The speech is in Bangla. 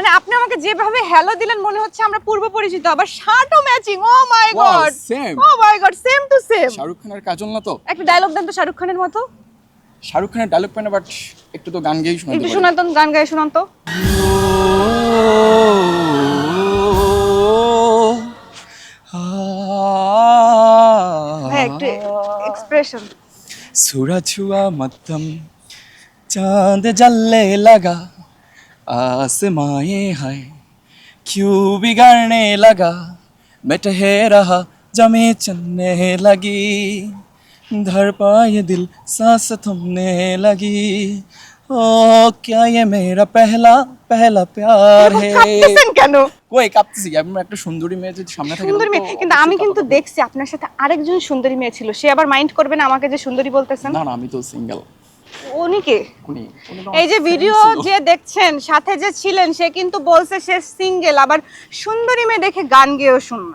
মানে আপনি আমাকে যেভাবে হ্যালো দিলেন মনে হচ্ছে আমরা পূর্ব পরিচিত আবার শার্টও matching oh my god same oh my god same to same Shahrukh খানের কাজল না তো? একটা ডায়লগ দেন তো শাহরুখ খানের মতো। শাহরুখ খানের ডায়লগ পেন বাট একটু তো গান গাই শোনাতে একটু শোনান তো গান গায়ে শোনান তো। হ্যাঁ একটু এক্সপ্রেশন সুরা ছুয়া মতম চাঁদ জল্লে লাগা आसमाए है क्यों बिगड़ने लगा मैं ठहरा जमे चलने लगी धर पाए दिल सांस थमने लगी ओ क्या ये मेरा पहला पहला प्यार है কাঁপতেছেন কেন কই কাঁপতেছি আমি একটা সুন্দরী মেয়ে যদি সামনে থাকে সুন্দরী মেয়ে কিন্তু আমি কিন্তু দেখছি আপনার সাথে আরেকজন সুন্দরী মেয়ে ছিল সে আবার মাইন্ড করবে না আমাকে যে সুন্দরী বলতেছেন না না আমি তো সিঙ্গেল উনি কে? এই যে ভিডিও যে দেখছেন সাথে যে ছিলেন সে কিন্তু বলছে সে সিঙ্গেল আবার সুন্দরী মেয়ে দেখে গান গেয়েও শুনল